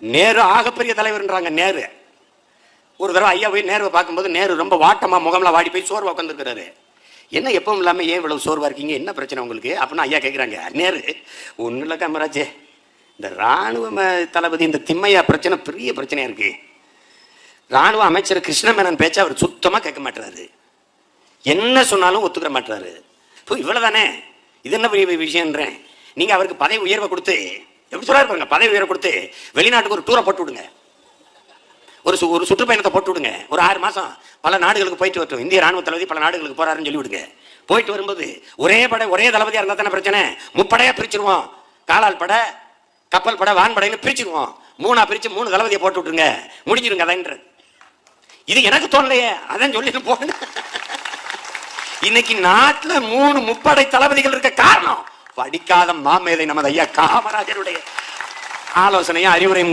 நேரு ஆகப்பெரிய தலைவர்ன்றாங்க நேரு. ஒரு தடவை ஐயா போய் நேருவை பார்க்கும்போது நேரு ரொம்ப வாட்டமாக முகம்லாம் வாடி போய் சோர்வாக உட்காந்துருக்கிறாரு என்ன எப்பவும் இல்லாமல் ஏன் இவ்வளவு சோர்வாக இருக்கீங்க? என்ன பிரச்சனை உங்களுக்கு? அப்படின்னு ஐயா கேட்குறாங்க நேரு ஒன்றும் இல்லை காமராஜே. இந்த ராணுவ தளபதி இந்த திம்மையா பிரச்சனை பெரிய பிரச்சனையாக இருக்குது ராணுவ அமைச்சர் கிருஷ்ணமேனன் பேச்சை அவர் சுத்தமாக கேட்க மாட்டுறாரு என்ன சொன்னாலும் ஒத்துக்கிற மாட்டுறாரு இப்போ இவ்வளவுதானே? இது என்ன பெரிய விஷயம்ன்றேன். நீங்கள் அவருக்கு பதவி உயர்வை கொடுத்து எப்படி சொல்றாரு பாருங்க பதவி உயர்வை கொடுத்து வெளிநாட்டுக்கு ஒரு டூரை போட்டு விடுங்க. ஒரு சு- ஒரு சுற்றுப்பயணத்தை போட்டு விடுங்க. ஒரு ஆறு மாதம் பல நாடுகளுக்கு போயிட்டு வரட்டும். இந்திய ராணுவ தளபதி பல நாடுகளுக்கு போறாருன்னு சொல்லி விடுங்க. போயிட்டு வரும்போது ஒரே படை ஒரே தளபதியாக இருந்தால் தானே பிரச்சனை? முப்படையாக பிரிச்சிருவோம். காலால் படை கப்பல் படை வான்படைன்னு பிரிச்சிருவோம். மூணா பிரித்து மூணு தளபதியை போட்டு விட்டுருங்க. முடிஞ்சிருங்க அதான்றது. இது எனக்கு தோணலையே. அதான் சொல்லிட்டு போன இன்னைக்கு நாட்டில் மூணு முப்படை தளபதிகள் இருக்க காரணம். படிக்காத மாமேதை நமது ஐயா காமராஜருடைய ஆலோசனையும் அறிவுரையும்